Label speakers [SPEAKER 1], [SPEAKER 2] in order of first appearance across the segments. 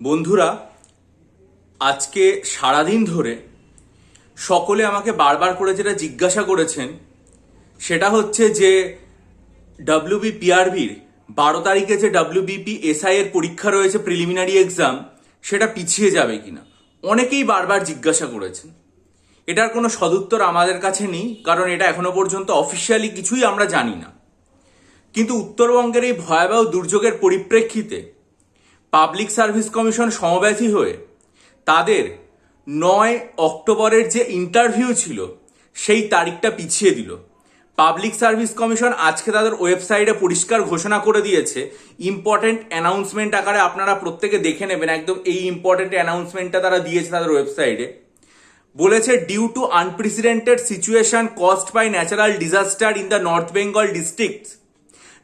[SPEAKER 1] বন্ধুরা, আজকে সারাদিন ধরে সকলে আমাকে বারবার করে যেটা জিজ্ঞাসা করেছেন, সেটা হচ্ছে যে ডাব্লিউবি পিআরবির বারো তারিখে যে ডাব্লিউবিপি এসআই এর পরীক্ষা রয়েছে প্রিলিমিনারি এক্সাম সেটা পিছিয়ে যাবে কিনা? অনেকেই বারবার জিজ্ঞাসা করেছেন। এটার কোনো সদুত্তর আমাদের কাছে নেই, কারণ এটা এখনও পর্যন্ত অফিসিয়ালি কিছুই আমরা জানি না। কিন্তু উত্তরবঙ্গের এই ভয়াবহ দুর্যোগের পরিপ্রেক্ষিতে পাবলিক সার্ভিস কমিশন সমব্যথী হয়ে তাদের নয় অক্টোবরের যে ইন্টারভিউ ছিল, সেই তারিখটা পিছিয়ে দিল। পাবলিক সার্ভিস কমিশন আজকে তাদের ওয়েবসাইটে পরিষ্কার ঘোষণা করে দিয়েছে ইম্পর্টেন্ট অ্যানাউন্সমেন্ট আকারে আপনারা প্রত্যেকে দেখে নেবেন, একদম এই ইম্পর্টেন্ট অ্যানাউন্সমেন্টটা তারা দিয়েছে তাদের ওয়েবসাইটে। বলেছে due to unprecedented situation caused by natural disaster in the north Bengal district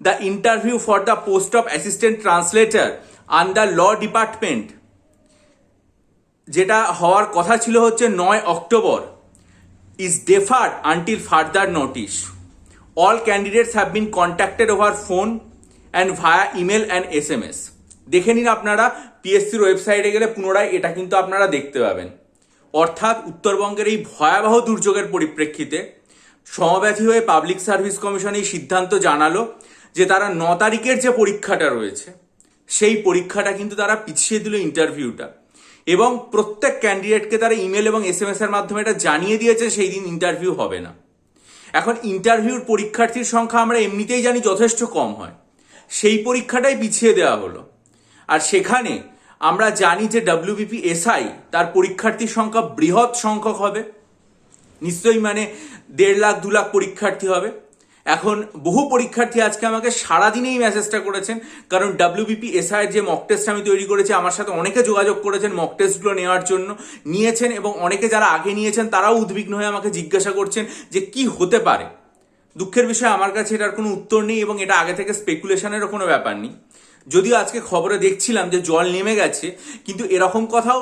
[SPEAKER 1] the interview for the post of assistant translator under law department যেটা হওয়ার কথা ছিল হচ্ছে নয় October is deferred until further notice all candidates have been contacted over phone and via email and S M S দেখে নিন আপনারা পিএসসির ওয়েবসাইটে গেলে পুনরায় এটা কিন্তু আপনারা দেখতে পাবেন। অর্থাৎ উত্তরবঙ্গের এই ভয়াবহ দুর্যোগের পরিপ্রেক্ষিতে সমব্যথী হয়ে পাবলিক সার্ভিস কমিশন এই সিদ্ধান্ত জানালো যে তারা ন তারিখের যে পরীক্ষাটা রয়েছে সেই পরীক্ষাটা কিন্তু তারা পিছিয়ে দিল ইন্টারভিউটা এবং প্রত্যেক ক্যান্ডিডেটকে তারা ইমেল এবং এস এম এস এর মাধ্যমে এটা জানিয়ে দিয়েছে, সেই দিন ইন্টারভিউ হবে না। এখন ইন্টারভিউর পরীক্ষার্থীর সংখ্যা আমরা এমনিতেই জানি যথেষ্ট কম হয়। সেই পরীক্ষাটাই পিছিয়ে দেওয়া হলো। আর সেখানে আমরা জানি যে ডাব্লিউবিপি এসআই তার পরীক্ষার্থীর সংখ্যা বৃহৎ সংখ্যক হবে। নিশ্চয়ই মানে দেড় লাখ, দু লাখ পরীক্ষার্থী হবে। এখন বহু পরীক্ষার্থী আজকে আমাকে সারাদিনে এই মেসেজটা করেছেন, কারণ ডাব্লিউবিপি এসআই যে মক টেস্ট আমি তৈরি করেছি, আমার সাথে অনেকে যোগাযোগ করেছেন মক টেস্টগুলো নেওয়ার জন্য, নিয়েছেন এবং অনেকে যারা আগে নিয়েছেন তারাও উদ্বিগ্ন হয়ে আমাকে জিজ্ঞাসা করছেন যে কি হতে পারে। দুঃখের বিষয়ে, আমার কাছে এটার কোনো উত্তর নেই এবং এটা আগে থেকে স্পেকুলেশনেরও কোনো ব্যাপার নেই। যদিও আজকে খবরে দেখছিলাম যে জল নেমে গেছে, কিন্তু এরকম কথাও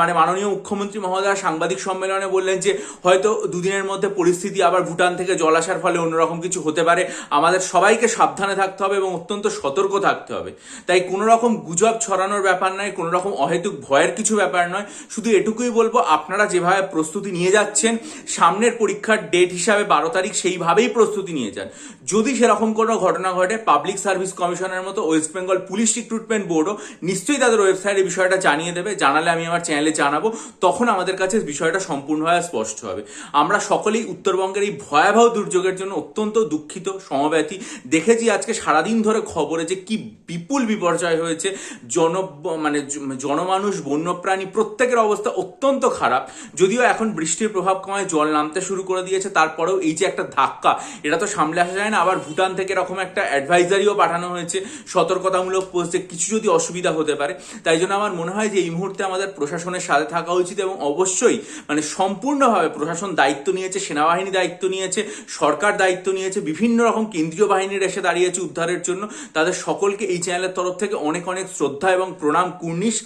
[SPEAKER 1] মানে মাননীয় মুখ্যমন্ত্রী মহোদয় সাংবাদিক সম্মেলনে বললেন যে হয়তো দুদিনের মধ্যে পরিস্থিতি আবার ভুটান থেকে জল আসার ফলে অন্যরকম কিছু হতে পারে। আমাদের সবাইকে সাবধানে থাকতে হবে এবং অত্যন্ত সতর্ক থাকতে হবে। তাই কোনো রকম গুজব ছড়ানোর ব্যাপার নয় কোনো রকম অহেতুক ভয়ের কিছু ব্যাপার নয়। শুধু এটুকুই বলব, আপনারা যেভাবে প্রস্তুতি নিয়ে যাচ্ছেন, সামনের পরীক্ষার ডেট হিসাবে বারো তারিখ সেইভাবেই প্রস্তুতি নিয়ে যান। যদি সেরকম কোনো ঘটনা ঘটে, পাবলিক সার্ভিস কমিশনের মতো ওয়েস্ট বেঙ্গল পুলিশ রিক্রুটমেন্ট বোর্ডও নিশ্চয়ই তাদের ওয়েবসাইটে বিষয়টা জানিয়ে দেবে, জানালে আমি আমার চ্যানেলে জানাব, তখন আমাদের কাছে বিষয়টা সম্পূর্ণভাবে স্পষ্ট হবে। আমরা সকলেই উত্তরবঙ্গের এই ভয়াবহ দুর্যোগের জন্য অত্যন্ত দুঃখিত, সমব্যথী। দেখেছি আজকে সারাদিন ধরে খবরে যে কি বিপুল বিপর্যয় হয়েছে। জন মানে জনমানুষ, বন্যপ্রাণী, প্রত্যেকের অবস্থা অত্যন্ত খারাপ। যদিও এখন বৃষ্টির প্রভাব কমায়, জল নামতে শুরু করে দিয়েছে, তারপরেও এই যে একটা ধাক্কা, এটা তো সামলে আসা যায় না। আবার ভুটান থেকে এরকম একটা অ্যাডভাইজারিও পাঠানো হয়েছে, সতর্কতামূলক পোস্টে কিছু যদি অসুবিধা হতে পারে, তাই জন্য আমার মনে হয় যে এই মুহূর্তে আমাদের প্রশাসনের সাথে থাকা উচিত এবং অবশ্যই মানে সম্পূর্ণভাবে প্রশাসন দায়িত্ব নিয়েছে, সেনাবাহিনী দায়িত্ব নিয়েছে, সরকার দায়িত্ব নিয়েছে, বিভিন্ন রকম কেন্দ্রীয় বাহিনীর এসে দাঁড়িয়েছে উদ্ধারের জন্য। তাদের সকলকে এই চ্যানেলের তরফ থেকে অনেক অনেক শ্রদ্ধা এবং প্রণাম, কুর্নিশ।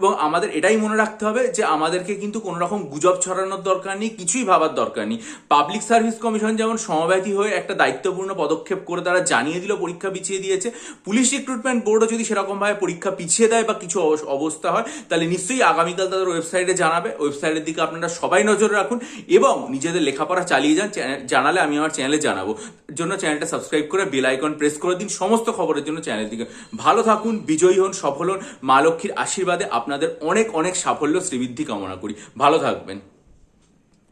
[SPEAKER 1] এবং আমাদের এটাই মনে রাখতে হবে যে আমাদেরকে কিন্তু কোনো রকম গুজব ছড়ানোর দরকার নেই, কিছুই ভাবার দরকার নেই। পাবলিক সার্ভিস কমিশন যেমন সমব্যথী হয়ে একটা দায়িত্বপূর্ণ পদক্ষেপ করে তারা জানিয়ে দিল, পরীক্ষা পিছিয়ে দিয়েছে। পুলিশ রিক্রুটমেন্ট বোর্ডও যদি সেরকমভাবে পরীক্ষা পিছিয়ে দেয় বা কিছু অবস- অবস্থা হয়, তাহলে নিশ্চয়ই আগামীকাল তাদের ওয়েবসাইটে জানাবে। ওয়েবসাইটের দিকে আপনারা সবাই নজর রাখুন এবং নিজেদের লেখাপড়া চালিয়ে যান। জানালে আমি আমার চ্যানেলে জানাব। জন্য চ্যানেলটা সাবস্ক্রাইব করে বেল আইকন প্রেস করে দিন সমস্ত খবরের জন্য চ্যানেল দিকে ভালো থাকুন, বিজয়ী হন, সফল হন। মা লক্ষ্মীর আশীর্বাদে আপনাদের অনেক অনেক সাফল্য শ্রীবৃদ্ধি কামনা করি। ভালো থাকবেন।